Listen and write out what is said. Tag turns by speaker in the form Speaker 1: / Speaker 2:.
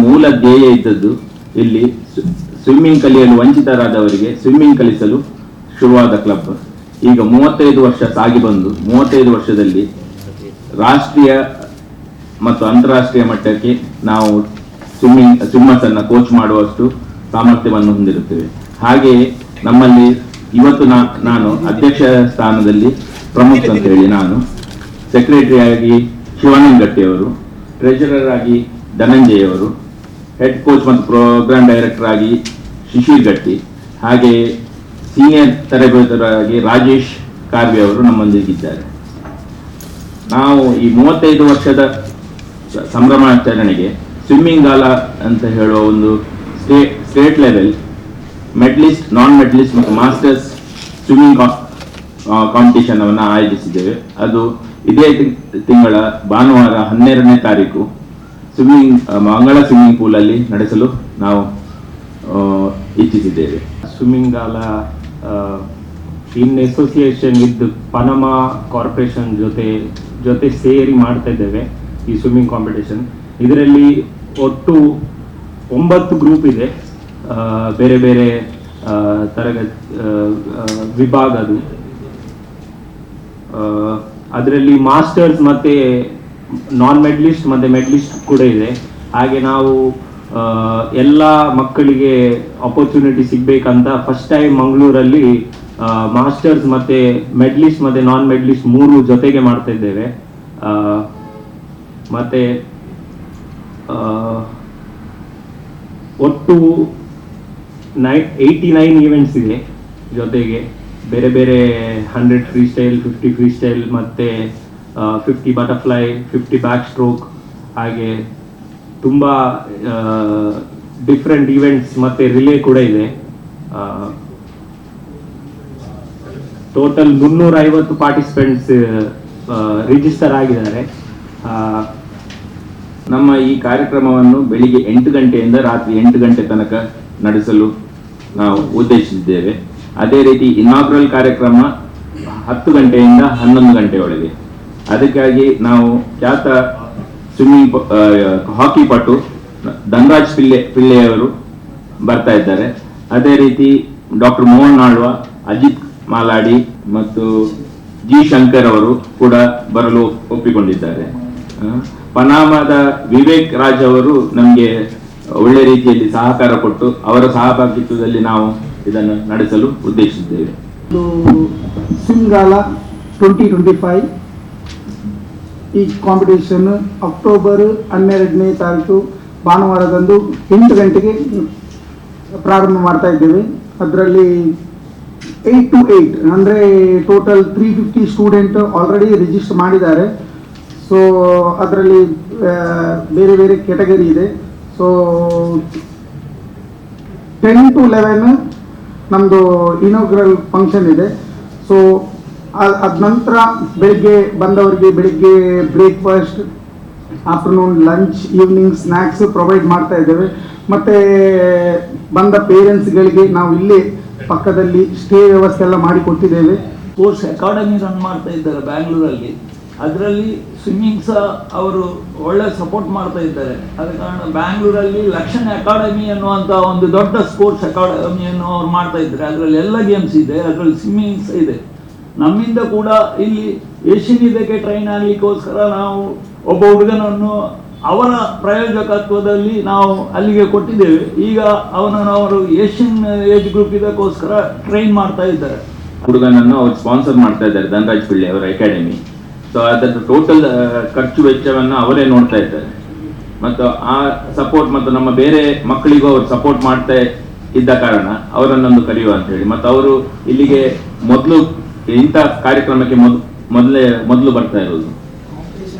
Speaker 1: ಮೂಲ ಧ್ಯೇಯ ಇದ್ದದ್ದು ಇಲ್ಲಿ ಸ್ವಿಮ್ಮಿಂಗ್ ಕಲಿಯಲು ವಂಚಿತರಾದವರಿಗೆ ಸ್ವಿಮ್ಮಿಂಗ್ ಕಲಿಸಲು ಶುರುವಾದ ಕ್ಲಬ್ ಈಗ ಮೂವತ್ತೈದು ವರ್ಷ ಸಾಗಿ ಬಂದು ಮೂವತ್ತೈದು ವರ್ಷದಲ್ಲಿ ರಾಷ್ಟ್ರೀಯ ಮತ್ತು ಅಂತಾರಾಷ್ಟ್ರೀಯ ಮಟ್ಟಕ್ಕೆ ನಾವು ಸ್ವಿಮ್ಮಿಂಗ್ ಸ್ವಿಮ್ಮರ್ಸ್ ಅನ್ನು ಕೋಚ್ ಮಾಡುವಷ್ಟು ಸಾಮರ್ಥ್ಯವನ್ನು ಹೊಂದಿರುತ್ತೇವೆ. ಹಾಗೆಯೇ ನಮ್ಮಲ್ಲಿ ಇವತ್ತು ನಾನು ಅಧ್ಯಕ್ಷ ಸ್ಥಾನದಲ್ಲಿ ಪ್ರಮುಖ ಅಂತ ಹೇಳಿ ನಾನು. ಸೆಕ್ರೆಟರಿ ಆಗಿ ಶಿವಾನಂದ ಗಟ್ಟಿಯವರು ಟ್ರೆಜರರ್ ಆಗಿ ಧನಂಜಯ್ ಅವರು ಹೆಡ್ ಕೋಚ್ ಮತ್ತು ಪ್ರೋಗ್ರಾಮ್ ಡೈರೆಕ್ಟರ್ ಆಗಿ ಶಿಶಿರ್ ಗಟ್ಟಿ ಹಾಗೆಯೇ ಸೀನಿಯರ್ ತರಬೇತರಾಗಿ ರಾಜೇಶ್ ಕಾರ್ವಿ ಅವರು ನಮ್ಮೊಂದಿಗಿದ್ದಾರೆ. ನಾವು ಈ ಮೂವತ್ತೈದು ವರ್ಷದ ಸಂಭ್ರಮಾಚರಣೆಗೆ ಸ್ವಿಮ್ಮಿಂಗ್ ಗಾಲ ಅಂತ ಹೇಳುವ ಒಂದು state, state level medalist non medalist ಮತ್ತು ಮಾಸ್ಟರ್ಸ್ ಸ್ವಿಮ್ಮಿಂಗ್ ಕಾಂಪಿಟೇಷನ್ ಅನ್ನು ಆಯೋಜಿಸಿದ್ದೇವೆ. ಅದು ಇದೇ ತಿಂಗಳ ಭಾನುವಾರ ಹನ್ನೆರಡನೇ ತಾರೀಕು. ಸ್ವಿಮ್ಮಿಂಗ್ ಮಂಗಳ ಸ್ವಿಮ್ಮಿಂಗ್ ಪೂಲ್ ಅಲ್ಲಿ ನಡೆಸಲು ನಾವು ಇಚ್ಛಿಸಿದ್ದೇವೆ.
Speaker 2: ಸ್ವಿಮ್ಮಿಂಗ್ ಅಲ್ಲ in association with Panama corporation ಜೊತೆ ಜೊತೆ ಸೇರಿ ಮಾಡ್ತಾ ಇದ್ದೇವೆ ಈ ಸ್ವಿಮ್ಮಿಂಗ್ ಕಾಂಪಿಟೇಷನ್ ಇದರಲ್ಲಿ ಒಟ್ಟು ಒಂಬತ್ತು ಗ್ರೂಪ್ ಇದೆ. ಬೇರೆ ಬೇರೆ ತರಗತಿ ವಿಭಾಗದು ಅದರಲ್ಲಿ ಮಾಸ್ಟರ್ಸ್ ಮತ್ತೆ ನಾನ್ ಮೆಡ್ಲಿಸ್ಟ್ ಮತ್ತೆ ಮೆಡ್ಲಿಸ್ಟ್ ಕೂಡ ಇದೆ. ಹಾಗೆ ನಾವು ಎಲ್ಲ ಮಕ್ಕಳಿಗೆ ಅಪರ್ಚುನಿಟಿ ಸಿಗಬೇಕಂತ ಫಸ್ಟ್ ಟೈಮ್ ಮಂಗಳೂರಲ್ಲಿ ಮಾಸ್ಟರ್ಸ್ ಮತ್ತೆ ಮೆಡ್ಲಿಸ್ಟ್ ಮತ್ತೆ ನಾನ್ ಮೆಡ್ಲಿಸ್ಟ್ ಮೂರು ಜೊತೆಗೆ ಮಾಡ್ತಾ ಇದ್ದೇವೆ. ಮತ್ತು ಒಟ್ಟು ನೈ ಏಯ್ಟಿ ನೈನ್ ಈವೆಂಟ್ಸ್ ಇದೆ ಜೊತೆಗೆ. ಬೇರೆ ಬೇರೆ hundred freestyle fifty freestyle ಮತ್ತೆ fifty butterfly fifty backstroke ಹಾಗೆ ತುಂಬ ಡಿಫ್ರೆಂಟ್ ಈವೆಂಟ್ಸ್ ಮತ್ತೆ ರಿಲೇ ಕೂಡ ಇದೆ. ಟೋಟಲ್ ಮುನ್ನೂರ ಐವತ್ತು ಪಾರ್ಟಿಸಿಪೆಂಟ್ಸ್ ರಿಜಿಸ್ಟರ್ ಆಗಿದ್ದಾರೆ.
Speaker 1: ನಮ್ಮ ಈ ಕಾರ್ಯಕ್ರಮವನ್ನು ಬೆಳಿಗ್ಗೆ ಎಂಟು ಗಂಟೆಯಿಂದ ರಾತ್ರಿ ಎಂಟು ಗಂಟೆ ತನಕ ನಡೆಸಲು ನಾವು ಉದ್ದೇಶಿಸಿದ್ದೇವೆ. ಅದೇ ರೀತಿ ಇನಾಗ್ರಲ್ ಕಾರ್ಯಕ್ರಮ ಹತ್ತು ಗಂಟೆಯಿಂದ ಹನ್ನೊಂದು ಗಂಟೆಯೊಳಗೆ. ಅದಕ್ಕಾಗಿ ನಾವು ಖ್ಯಾತ ಸ್ವಿಮ್ಮಿಂಗ್ ಹಾಕಿ ಪಟು ಧನರಾಜ್ ಪಿಲ್ಲೆ ಪಿಳ್ಳೆಯವರು ಬರ್ತಾ ಇದ್ದಾರೆ. ಅದೇ ರೀತಿ ಡಾಕ್ಟರ್ ಮೋಹನ್ ಆಳ್ವ, ಅಜಿತ್ ಮಾಲಾಡಿ ಮತ್ತು ಜಿ ಶಂಕರ್ ಅವರು ಕೂಡ ಬರಲು ಒಪ್ಪಿಕೊಂಡಿದ್ದಾರೆ. ಪನಾಮದ ವಿವೇಕ್ ರಾಜ್ ಅವರು ನಮಗೆ ಒಳ್ಳೆ ರೀತಿಯಲ್ಲಿ ಸಹಕಾರ ಕೊಟ್ಟು ಅವರ ಸಹಭಾಗಿತ್ವದಲ್ಲಿ ನಾವು ಇದನ್ನು ನಡೆಸಲು ಉದ್ದೇಶಿಸಿದ್ದೇವೆ.
Speaker 3: ಟ್ವೆಂಟಿ ಟ್ವೆಂಟಿ ಫೈವ್ ಈ ಕಾಂಪಿಟೇಷನ್ ಅಕ್ಟೋಬರ್ ಹನ್ನೆರಡನೇ ತಾರೀಕು ಭಾನುವಾರದಂದು ಎಂಟು ಗಂಟೆಗೆ ಪ್ರಾರಂಭ ಮಾಡ್ತಾ ಇದ್ದೇವೆ. ಅದರಲ್ಲಿ ಏಯ್ಟ್ ಟು ಏಯ್ಟ್ ಅಂದರೆ total three fifty student already register ಮಾಡಿದ್ದಾರೆ. ಸೊ ಅದರಲ್ಲಿ ಬೇರೆ ಬೇರೆ ಕೆಟಗರಿ ಇದೆ. ಸೊ ಟೆನ್ ಟು ಲೆವೆನ್ ನಮ್ಮದು ಇನೋಗ್ರಲ್ ಫಂಕ್ಷನ್ ಇದೆ. ಸೊ ಅದ ನಂತರ ಬೆಳಿಗ್ಗೆ ಬಂದವರಿಗೆ ಬೆಳಿಗ್ಗೆ breakfast afternoon lunch evening snacks provide ಮಾಡ್ತಾ ಇದ್ದೇವೆ. ಮತ್ತು ಬಂದ ಪೇರೆಂಟ್ಸ್ಗಳಿಗೆ ನಾವು ಇಲ್ಲೇ ಪಕ್ಕದಲ್ಲಿ ಸ್ಟೇ ವ್ಯವಸ್ಥೆ ಎಲ್ಲ ಮಾಡಿಕೊಟ್ಟಿದ್ದೇವೆ
Speaker 4: ಸ್ಪೋರ್ಟ್ಸ್ ಅಕಾಡೆಮಿ ರನ್ ಮಾಡ್ತಾ ಇದ್ದಾರೆ ಬ್ಯಾಂಗ್ಳೂರಲ್ಲಿ ಅದರಲ್ಲಿ ಸ್ವಿಮ್ಮಿಂಗ್ ಸಹ ಅವರು ಒಳ್ಳೆ ಸಪೋರ್ಟ್ ಮಾಡ್ತಾ ಇದ್ದಾರೆ. ಆದ ಕಾರಣ ಬ್ಯಾಂಗ್ಳೂರಲ್ಲಿ ಲಕ್ಷಣ ಅಕಾಡೆಮಿ ಅನ್ನುವಂಥ ಒಂದು ದೊಡ್ಡ ಸ್ಪೋರ್ಟ್ಸ್ ಅಕಾಡೆಮಿಯನ್ನು ಅವ್ರು ಮಾಡ್ತಾ ಇದ್ದಾರೆ. ಅದರಲ್ಲಿ ಎಲ್ಲ ಗೇಮ್ಸ್ ಇದೆ, ಅದರಲ್ಲಿ ಸ್ವಿಮ್ಮಿಂಗ್ ಸಹ ಇದೆ. ನಮ್ಮಿಂದ ಕೂಡ ಇಲ್ಲಿ ಏಷ್ಯನ್ ಇದಕ್ಕೆ ಟ್ರೈನ್ ಆಗಲಿಕ್ಕೋಸ್ಕರ ನಾವು ಒಬ್ಬ ಹುಡುಗನನ್ನು ಅವರ ಪ್ರಾಯೋಜಕತ್ವದಲ್ಲಿ ನಾವು ಅಲ್ಲಿಗೆ ಕೊಟ್ಟಿದ್ದೇವೆ. ಈಗ ಅವನನ್ನು ಅವರು ಏಷ್ಯನ್ ಏಜ್ ಗ್ರೂಪ್ ಇದಕ್ಕೋಸ್ಕರ ಟ್ರೈನ್ ಮಾಡ್ತಾ ಇದ್ದಾರೆ.
Speaker 1: ಹುಡುಗನನ್ನು ಅವ್ರು ಸ್ಪಾನ್ಸರ್ ಮಾಡ್ತಾ ಇದ್ದಾರೆ ಧನರಾಜ್ ಪಿಳ್ಳೆ ಅವರ ಅಕಾಡೆಮಿ ಸೊ ಅದರ ಟೋಟಲ್ ಖರ್ಚು ವೆಚ್ಚವನ್ನು ಅವರೇ ನೋಡ್ತಾ ಇದ್ದಾರೆ. ಮತ್ತು ಆ ಸಪೋರ್ಟ್ ಮತ್ತು ನಮ್ಮ ಬೇರೆ ಮಕ್ಕಳಿಗೂ ಅವರು ಸಪೋರ್ಟ್ ಮಾಡ್ತಾ ಇದ್ದ ಕಾರಣ ಅವರನ್ನೊಂದು ಕರೆಯುವ ಅಂತ ಹೇಳಿ. ಮತ್ತು ಅವರು ಇಲ್ಲಿಗೆ ಮೊದಲು ಇಂಥ ಕಾರ್ಯಕ್ರಮಕ್ಕೆ ಮೊದ್ ಮೊದಲೇ ಮೊದಲು ಬರ್ತಾ ಇರೋದು.